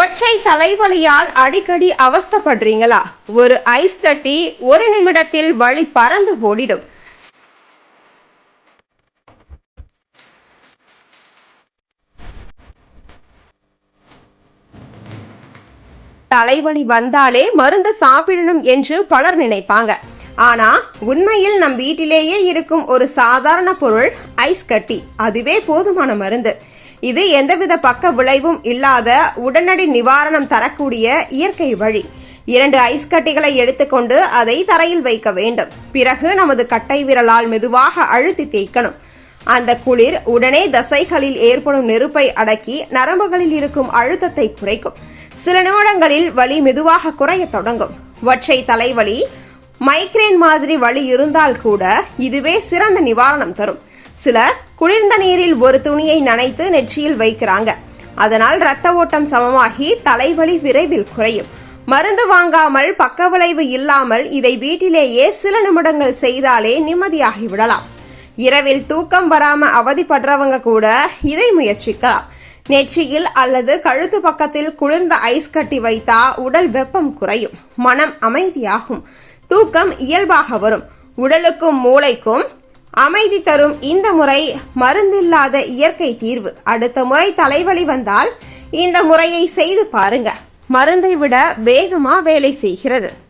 ஒற்றை தலைவலியால் அடிக்கடி அவஸ்தப்படுறீங்களா? ஒரு ஐஸ் கட்டி ஒரு நிமிடத்தில் வழி பறந்து ஓடிடும். தலைவலி வந்தாலே மருந்து சாப்பிடணும் என்று பலர் நினைப்பாங்க. ஆனா உண்மையில் நம் வீட்டிலேயே இருக்கும் ஒரு சாதாரண பொருள் ஐஸ் கட்டி. அதுவே போதுமான மருந்து. இது எந்தவித பக்க விளைவும் இல்லாத உடனடி நிவாரணம் தரக்கூடிய இயற்கை வழி. இரண்டு ஐஸ் கட்டிகளை எடுத்துக்கொண்டு அதை தரையில் வைக்க வேண்டும். பிறகு நமது கட்டை விரலால் மெதுவாக அழுத்தி தேய்க்கணும். அந்த குளிர் உடனே தசைகளில் ஏற்படும் நெருப்பை அடக்கி நரம்புகளில் இருக்கும் அழுத்தத்தை குறைக்கும். சில நிமிடங்களில் வலி மெதுவாக குறைய தொடங்கும். ஒற்றை தலைவலி மைக்ரேன் மாதிரி வலி இருந்தால் கூட இதுவே சிறந்த நிவாரணம் தரும். சிலர் குளிர்ந்த நீரில் ஒரு துணியை நனைத்து நெற்றியில் வைக்கிறாங்க. அதனால் இரத்த ஓட்டம் சமமாகி தலைவலி விரைவில் குறையும். மருந்து வாங்காமல் பக்கவிளைவு இல்லாமல் இதை வீட்டிலேயே சில நிமிடங்கள் செய்தாலே நிம்மதியாகி விடலாம். இரவில் தூக்கம் வராம அவதிப்படுறவங்க கூட இதை முயற்சிக்கலாம். நெற்றியில் அல்லது கழுத்து பக்கத்தில் குளிர்ந்த ஐஸ் கட்டி வைத்தா உடல் வெப்பம் குறையும். மனம் அமைதியாகும். தூக்கம் இயல்பாக வரும். உடலுக்கும் மூளைக்கும் அமைதி தரும் இந்த முறை மருந்தில்லாத இயற்கை தீர்வு. அடுத்த முறை தலைவலி வந்தால் இந்த முறையை செய்து பாருங்க. மருந்தை விட வேகமா வேலை செய்கிறது.